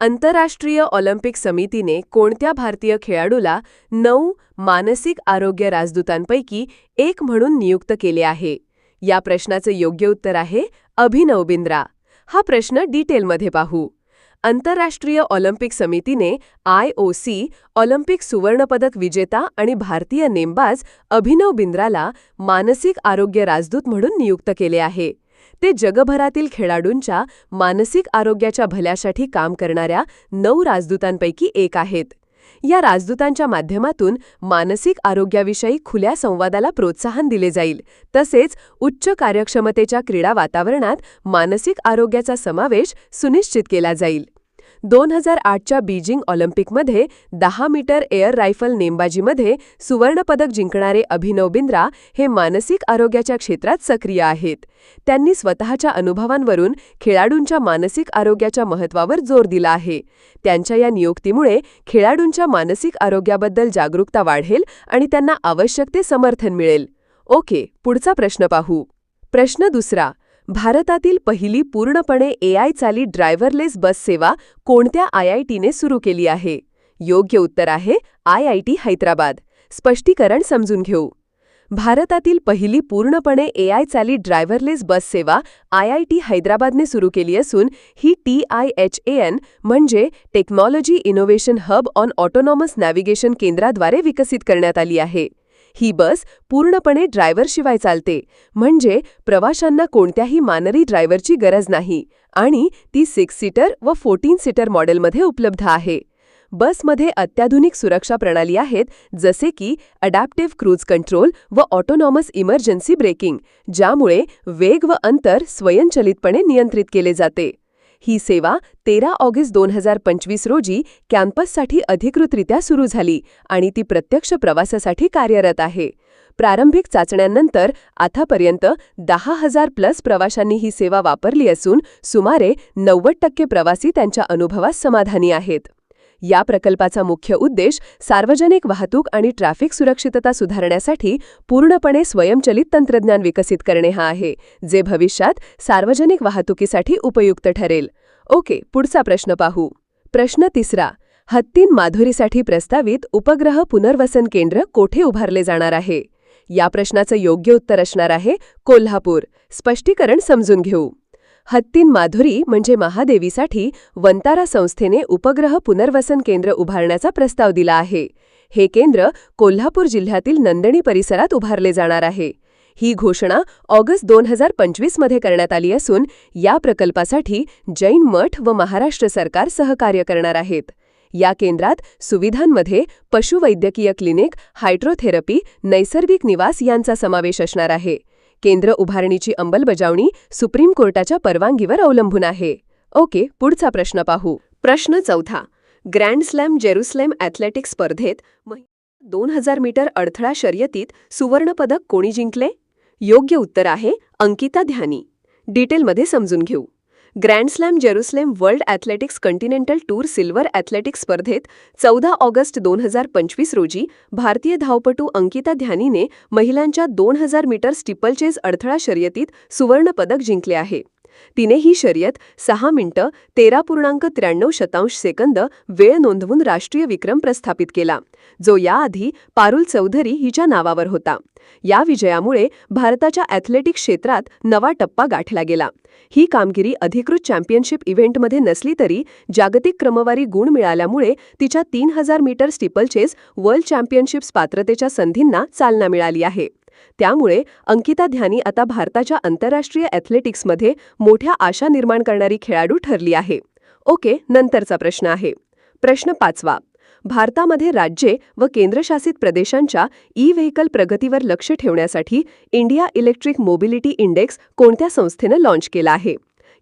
आंतरराष्ट्रीय ऑलिम्पिक समितीने कोणत्या भारतीय खेळाडूला नऊ मानसिक आरोग्य राजदूतांपैकी एक म्हणून नियुक्त केले आहे? या प्रश्नाचे योग्य उत्तर आहे अभिनव बिंद्रा. हा प्रश्न डिटेलमध्ये पाहू. आंतरराष्ट्रीय ऑलिम्पिक समितीने आय ओ सी ऑलिम्पिक सुवर्णपदक विजेता आणि भारतीय नेमबाज अभिनव बिंद्राला मानसिक आरोग्य राजदूत म्हणून नियुक्त केले आहे. ते जगभरातील खेळाडूंच्या मानसिक आरोग्याच्या भल्यासाठी काम करणाऱ्या नऊ राजदूतांपैकी एक आहेत. या राजदूतांच्या माध्यमातून मानसिक आरोग्याविषयी खुल्या संवादाला प्रोत्साहन दिले जाईल. तसेच उच्च कार्यक्षमतेच्या क्रीडा वातावरणात मानसिक आरोग्याचा समावेश सुनिश्चित केला जाईल. दोन हजार आठच्या बीजिंग ऑलिम्पिकमध्ये दहा मीटर एअर रायफल नेमबाजीमध्ये सुवर्णपदक जिंकणारे अभिनव बिंद्रा हे मानसिक आरोग्याच्या क्षेत्रात सक्रिय आहेत. त्यांनी स्वतःच्या अनुभवांवरून खेळाडूंच्या मानसिक आरोग्याच्या महत्त्वावर जोर दिला आहे. त्यांच्या या नियुक्तीमुळे खेळाडूंच्या मानसिक आरोग्याबद्दल जागरूकता वाढेल आणि त्यांना आवश्यक ते समर्थन मिळेल. ओके पुढचा प्रश्न पाहू. प्रश्न दुसरा भारतातील पहिली पूर्णपणे एआय चाली ड्रायव्हरलेस बस सेवा कोणत्या आयआयटीने सुरू केली आहे? योग्य उत्तर आहे आयआयटी हैदराबाद. स्पष्टीकरण समजून घेऊ. भारतातील पहिली पूर्णपणे एआय चाली ड्रायव्हरलेस बस सेवा आयआयटी हैदराबादने सुरू केली असून ही T I H A N म्हणजे technology innovation hub on autonomous navigation केंद्राद्वारे विकसित करण्यात आली आहे. ही बस पूर्णपणे ड्रायव्हरशिवाय चालते. म्हणजे प्रवाशांना कोणत्याही मानरी ड्रायव्हरची गरज नाही आणि ती सिक्स सीटर व फोर्टीन सीटर मॉडेलमध्ये उपलब्ध आहे. बसमध्ये अत्याधुनिक सुरक्षा प्रणाली आहेत जसे की अडॅप्टिव्ह क्रूज कंट्रोल व ऑटोनॉमस इमर्जन्सी ब्रेकिंग ज्यामुळे वेग व अंतर स्वयंचलितपणे नियंत्रित केले जाते. ही सेवा तेरा ऑगस्ट दोन हजार पंचवीस रोजी कॅम्पससाठी अधिकृतरित्या सुरू झाली आणि ती प्रत्यक्ष प्रवासासाठी कार्यरत आहे. प्रारंभिक चाचण्यांनंतर आतापर्यंत दहा हजार प्लस प्रवाशांनी ही सेवा वापरली असून सुमारे नव्वद टक्के प्रवासी त्यांच्या अनुभवास समाधानी आहेत. या प्रकल्पाचा मुख्य उद्देश सार्वजनिक वाहतूक आणि ट्रॅफिक सुरक्षितता सुधारण्यासाठी पूर्णपणे स्वयंचलित तंत्रज्ञान विकसित करणे हा आहे जे भविष्यात सार्वजनिक वाहतुकीसाठी उपयुक्त ठरेल. ओके पुढचा प्रश्न पाहू. प्रश्न तिसरा हत्तीन माधुरीसाठी प्रस्तावित उपग्रह पुनर्वसन केंद्र कोठे उभारले जाणार आहे? या प्रश्नाचं योग्य उत्तर असणार आहे कोल्हापूर. स्पष्टीकरण समजून घेऊ. हत्तीन माधुरी म्हणजे महादेवीसाठी वंतारा संस्थेने उपग्रह पुनर्वसन केंद्र उभारण्याचा प्रस्ताव दिला आहे. हे केंद्र कोल्हापूर जिल्ह्यातील नंदणी परिसरात उभारले जाणार आहे. ही घोषणा ऑगस्ट दोन हजार पंचवीसमध्ये करण्यात आली असून या प्रकल्पासाठी जैन मठ व महाराष्ट्र सरकार सहकार्य करणार आहेत. या केंद्रात सुविधांमध्ये पशुवैद्यकीय क्लिनिक हायड्रोथेरपी नैसर्गिक निवास यांचा समावेश असणार आहे. केंद्र उभारणीची अंमलबजावणी सुप्रीम कोर्टाच्या परवानगीवर अवलंबून आहे. ओके पुढचा प्रश्न पाहू. प्रश्न चौथा. ग्रँड स्लॅम जेरुसलेम ॲथलेटिक्स स्पर्धेत दोन हजार मीटर अडथळा शर्यतीत सुवर्णपदक कोणी जिंकले? योग्य उत्तर आहे अंकिता ध्यानी. डिटेलमध्ये समजून घेऊ. Grand slam Jerusalem world athletics continental tour silver athletics स्पर्धेत चौदा ऑगस्ट दोन हजार पंचवीस रोजी भारतीय धावपटू अंकिता ध्यानीने महिलांच्या दोन हजार मीटर स्टिपलचेज अडथळा शर्यतीत सुवर्णपदक जिंकले आहे. तिने ही शर्यत सहा मिनिटं तेरा पूर्णांक त्र्याण्णव शतांश सेकंद वेळ नोंदवून राष्ट्रीय विक्रम प्रस्थापित केला जो याआधी पारुल चौधरी हिच्या नावावर होता. या विजयामुळे भारताच्या ॲथलेटिक क्षेत्रात नवा टप्पा गाठला गेला. ही कामगिरी अधिकृत चॅम्पियनशिप इव्हेंटमध्ये नसली तरी जागतिक क्रमवारी गुण मिळाल्यामुळे तिच्या तीन हजार मीटर स्टिपलचेस वर्ल्ड चॅम्पियनशिप्स पात्रतेच्या संधींना चालना मिळाली आहे. त्यामुळे अंकिता ध्यानी आता भारताच्या आंतरराष्ट्रीय ॲथलेटिक्समध्ये मोठ्या आशा निर्माण करणारी खेळाडू ठरली आहे. ओके नंतरचा प्रश्न आहे. प्रश्न पाचवा. भारतामध्ये राज्ये व केंद्रशासित प्रदेशांच्या ई व्हेकल प्रगतीवर लक्ष ठेवण्यासाठी इंडिया इलेक्ट्रिक मोबिलिटी इंडेक्स कोणत्या संस्थेनं लाँच केला आहे?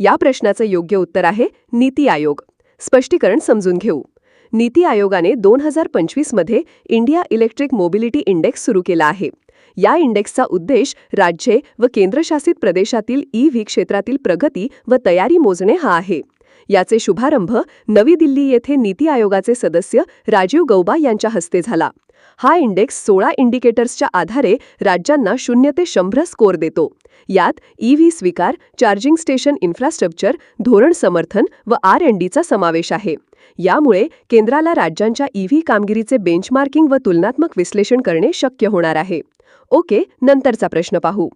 या प्रश्नाचं योग्य उत्तर आहे नीती आयोग. स्पष्टीकरण समजून घेऊ. नीती आयोगाने दोन हजार पंचवीसमध्ये इंडिया इलेक्ट्रिक मोबिलिटी इंडेक्स सुरू केला आहे. या इंडेक्सचा उद्देश राज्ये व केंद्रशासित प्रदेशातील ई व्ही क्षेत्रातील प्रगती व तयारी मोजणे हा आहे. याचे शुभारंभ नवी दिल्ली येथे नीती आयोगाचे सदस्य राजीव गौबा यांच्या हस्ते झाला. हा इंडेक्स सोळा इंडिकेटर्सच्या आधारे राज्यांना शून्य ते शंभर स्कोर देतो. यात ई व्ही स्वीकार चार्जिंग स्टेशन इन्फ्रास्ट्रक्चर धोरण समर्थन व आर एन डीचा समावेश आहे. यामुळे केंद्राला राज्यांच्या ईव्ही कामगिरीचे बेंचमार्किंग व तुलनात्मक विश्लेषण करणे शक्य होणार आहे. ओके नंतरचा प्रश्न पाहू.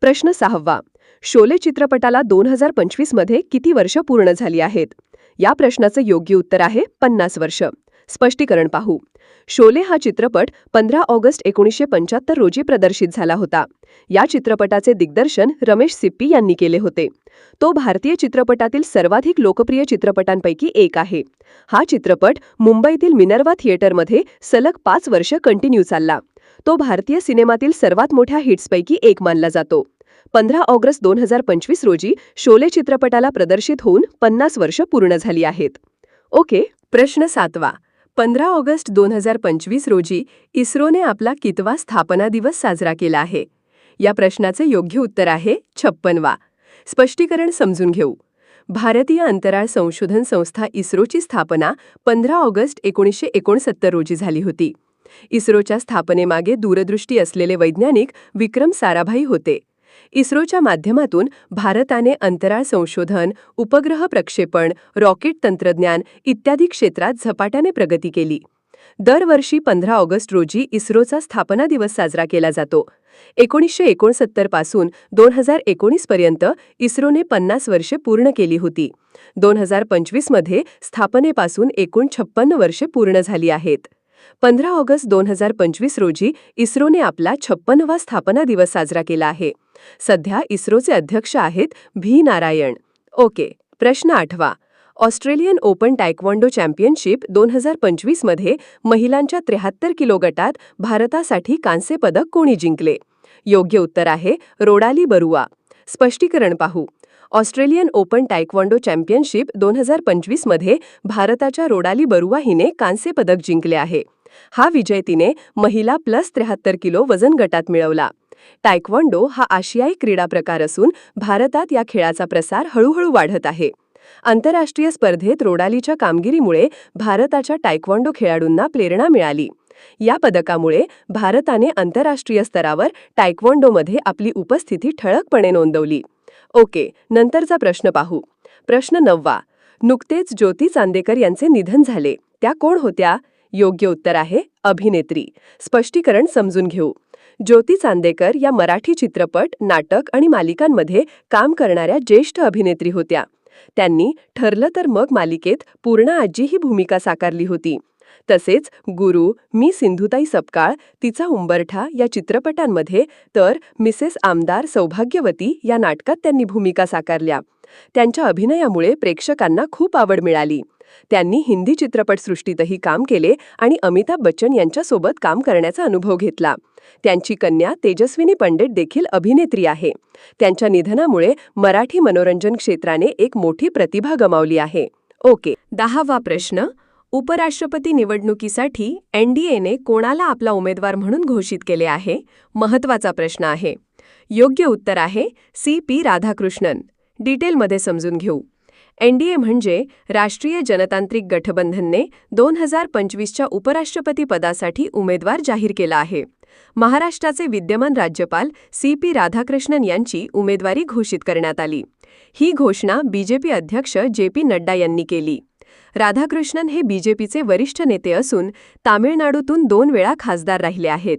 प्रश्न सहावा. शोले चित्रपटाला दोन हजार पंचवीसमध्ये किती वर्ष पूर्ण झाली आहेत? या प्रश्नाचं योग्य उत्तर आहे पन्नास वर्ष. स्पष्टीकरण पाहू. शोले हा चित्रपट पंधरा ऑगस्ट एकोणीसशे पंच्याहत्तर रोजी प्रदर्शित झाला होता. या चित्रपटाचे दिग्दर्शन रमेश सिप्पी यांनी केले होते. तो भारतीय चित्रपटातील सर्वाधिक लोकप्रिय चित्रपटांपैकी एक आहे. हा चित्रपट मुंबईतील मिनर्वा थिएटरमध्ये सलग पाच वर्ष कंटिन्यू चालला. तो भारतीय सिनेमातील सर्वात मोठ्या हिट्सपैकी एक मानला जातो. पंधरा ऑगस्ट दोन हजार पंचवीस रोजी शोले चित्रपटाला प्रदर्शित होऊन पन्नास वर्ष पूर्ण झाली आहेत. ओके प्रश्न सातवा. पंधरा ऑगस्ट दोन हजार पंचवीस रोजी इस्रोने आपला कितवा स्थापना दिवस साजरा केला आहे. या प्रश्नाचे योग्य उत्तर आहे छप्पनवा. स्पष्टीकरण समजून घेऊ. भारतीय अंतराळ संशोधन संस्था इस्रोची स्थापना पंधरा ऑगस्ट एकोणीसशे एकोणसत्तर रोजी झाली होती. इस्रोच्या स्थापनेमागे दूरदृष्टी असलेले वैज्ञानिक विक्रम साराभाई होते. इस्रोच्या माध्यमातून भारताने अंतराळ संशोधन उपग्रह प्रक्षेपण रॉकेट तंत्रज्ञान इत्यादी क्षेत्रात झपाट्याने प्रगती केली. दरवर्षी पंधरा ऑगस्ट रोजी इस्रोचा स्थापना दिवस साजरा केला जातो. एकोणीसशे एकोणसत्तरपासून दोन हजार एकोणीस पर्यंत इस्रोने पन्नास वर्षे पूर्ण केली होती. दोन हजार पंचवीसमध्ये स्थापनेपासून एकूण छप्पन्न वर्षे पूर्ण झाली आहेत. पंधरा ऑगस्ट दोन हजार पंचवीस रोजी इस्रोने आपला छप्पनवा स्थापना दिवस साजरा केला आहे. सध्या इस्रोचे अध्यक्ष आहेत व्ही. नारायण. ओके प्रश्न आठवा. ऑस्ट्रेलियन ओपन टायक्वॉन्डो चॅम्पियनशिप दोन हजार पंचवीसमध्ये महिलांच्या त्र्याहत्तर किलो गटात भारतासाठी कांस्य पदक कोणी जिंकले? योग्य उत्तर आहे रोडाली बरुआ. स्पष्टीकरण पाहू. ऑस्ट्रेलियन ओपन टायक्वांडो चॅम्पियनशिप दोन हजार पंचवीसमध्ये भारताच्या रोडाली बरुआ हिने कांस्य पदक जिंकले आहे. हा विजय तिने महिला प्लस त्र्याहत्तर किलो वजन गटात मिळवला. टायक्वांडो हा आशियाई क्रीडा प्रकार असून भारतात या खेळाचा प्रसार हळूहळू वाढत आहे. आंतरराष्ट्रीय स्पर्धेत रोडालीच्या कामगिरीमुळे भारताच्या टायक्वांडो खेळाडूंना प्रेरणा मिळाली. या पदकामुळे भारताने आंतरराष्ट्रीय स्तरावर टायक्वांडोमध्ये आपली उपस्थिती ठळकपणे नोंदवली. ओके नंतरचा प्रश्न पाहू. प्रश्न नववा. नुकतेच ज्योती चांदेकर यांचे निधन झाले. त्या कोण होत्या? योग्य उत्तर आहे अभिनेत्री. स्पष्टीकरण समजून घेऊ. ज्योती चांदेकर या मराठी चित्रपट नाटक आणि मालिकांमध्ये काम करणाऱ्या ज्येष्ठ अभिनेत्री होत्या. त्यांनी ठरलं तर मग मालिकेत पूर्ण आजी ही भूमिका साकारली होती. तसेच गुरु मी सिंधुताई सपकाळ तिचा उंबरठा या चित्रपटांमध्ये तर मिसेस आमदार सौभाग्यवती या नाटकात त्यांनी भूमिका साकारल्या. त्यांच्या अभिनयामुळे प्रेक्षकांना खूप आवड मिळाली. त्यांनी हिंदी चित्रपटसृष्टीतही काम केले आणि अमिताभ बच्चन यांच्यासोबत काम करण्याचा अनुभव घेतला. त्यांची कन्या तेजस्विनी पंडित देखील अभिनेत्री आहे. त्यांच्या निधनामुळे मराठी मनोरंजन क्षेत्राने एक मोठी प्रतिभा गमावली आहे. ओके. दहावा प्रश्न. उपराष्ट्रपती निवडणुकीसाठी एनडीएने कोणाला आपला उमेदवार म्हणून घोषित केले आहे? महत्त्वाचा प्रश्न आहे. योग्य उत्तर आहे सी पी राधाकृष्णन. डिटेलमध्ये समजून घेऊ. एनडीए म्हणजे राष्ट्रीय जनतांत्रिक गठबंधनने दोन हजार पंचवीसच्या उपराष्ट्रपती पदासाठी उमेदवार जाहीर केला आहे. महाराष्ट्राचे विद्यमान राज्यपाल सी पी राधाकृष्णन यांची उमेदवारी घोषित करण्यात आली. ही घोषणा बीजेपी अध्यक्ष जे पी नड्डा यांनी केली. राधाकृष्णन हे बीजेपीचे वरिष्ठ नेते असून तामिळनाडूतून दोन वेळा खासदार राहिले आहेत.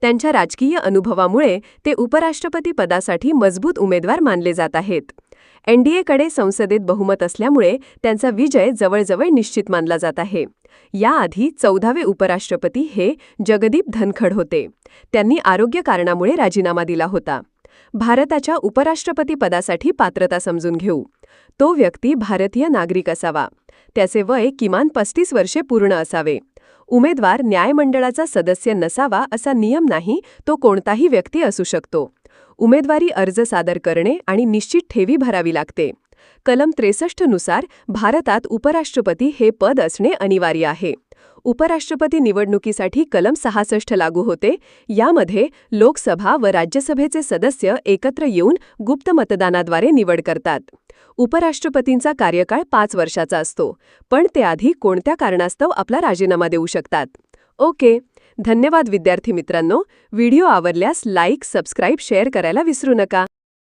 त्यांच्या राजकीय अनुभवामुळे ते उपराष्ट्रपती पदासाठी मजबूत उमेदवार मानले जात आहेत. एनडीएकडे संसदेत बहुमत असल्यामुळे त्यांचा विजय जवळजवळ निश्चित मानला जात आहे. याआधी चौदावे उपराष्ट्रपती हे जगदीप धनखड होते. त्यांनी आरोग्य कारणामुळे राजीनामा दिला होता. भारताच्या उपराष्ट्रपतीपदासाठी पात्रता समजून घेऊ. तो व्यक्ती भारतीय नागरिक असावा. त्याचे वय किमान पस्तीस वर्षे पूर्ण असावे. उमेदवार न्यायमंडळाचा सदस्य नसावा असा नियम नाही तो कोणताही व्यक्ती असू शकतो. उमेदवारी अर्ज सादर करणे आणि निश्चित ठेवी भरावी लागते. कलम त्रेसष्टनुसार भारतात उपराष्ट्रपती हे पद असणे अनिवार्य आहे. उपराष्ट्रपती निवडणुकीसाठी कलम सहासष्ट लागू होते. यामध्ये लोकसभा व राज्यसभेचे सदस्य एकत्र येऊन गुप्त मतदानाद्वारे निवड करतात. उपराष्ट्रपतींचा कार्यकाळ पाच वर्षाचा असतो पण ते आधी कोणत्या कारणास्तव आपला राजीनामा देऊ शकतात? ओके. धन्यवाद विद्यार्थी मित्रांनो. व्हिडिओ आवडल्यास लाईक सबस्क्राईब शेअर करायला विसरू नका.